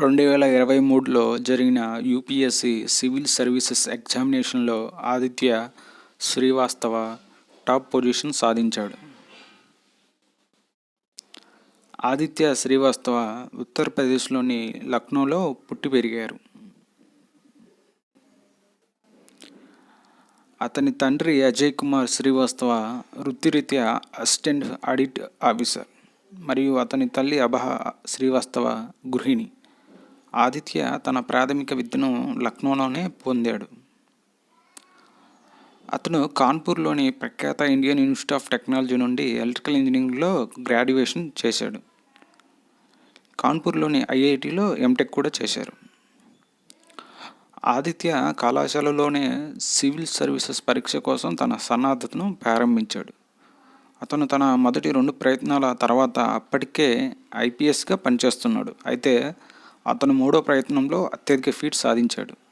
రెండు వేల ఇరవై మూడులో జరిగిన యూపీఎస్సీ సివిల్ సర్వీసెస్ ఎగ్జామినేషన్లో ఆదిత్య శ్రీవాస్తవ టాప్ పొజిషన్ సాధించాడు. ఆదిత్య శ్రీవాస్తవ ఉత్తరప్రదేశ్లోని లక్నోలో పుట్టి పెరిగారు. అతని తండ్రి అజయ్ కుమార్ శ్రీవాస్తవ వృత్తిరీత్యా అసిస్టెంట్ ఆడిట్ ఆఫీసర్ మరియు అతని తల్లి అభహ శ్రీవాస్తవ గృహిణి. ఆదిత్య తన ప్రాథమిక విద్యను లక్నోలోనే పొందాడు. అతను కాన్పూర్లోని ప్రఖ్యాత ఇండియన్ ఇన్స్టిట్యూట్ ఆఫ్ టెక్నాలజీ నుండి ఎలక్ట్రికల్ ఇంజనీరింగ్లో గ్రాడ్యుయేషన్ చేశాడు. కాన్పూర్లోని ఐఐటిలో ఎంటెక్ కూడా చేశారు. ఆదిత్య కళాశాలలోనే సివిల్ సర్వీసెస్ పరీక్ష కోసం తన సన్నద్ధతను ప్రారంభించాడు. అతను తన మొదటి రెండు ప్రయత్నాల తర్వాత అప్పటికే ఐపీఎస్గా పనిచేస్తున్నాడు. అయితే అతను మూడో ప్రయత్నంలో అత్యధిక ఫీట్ సాధించాడు.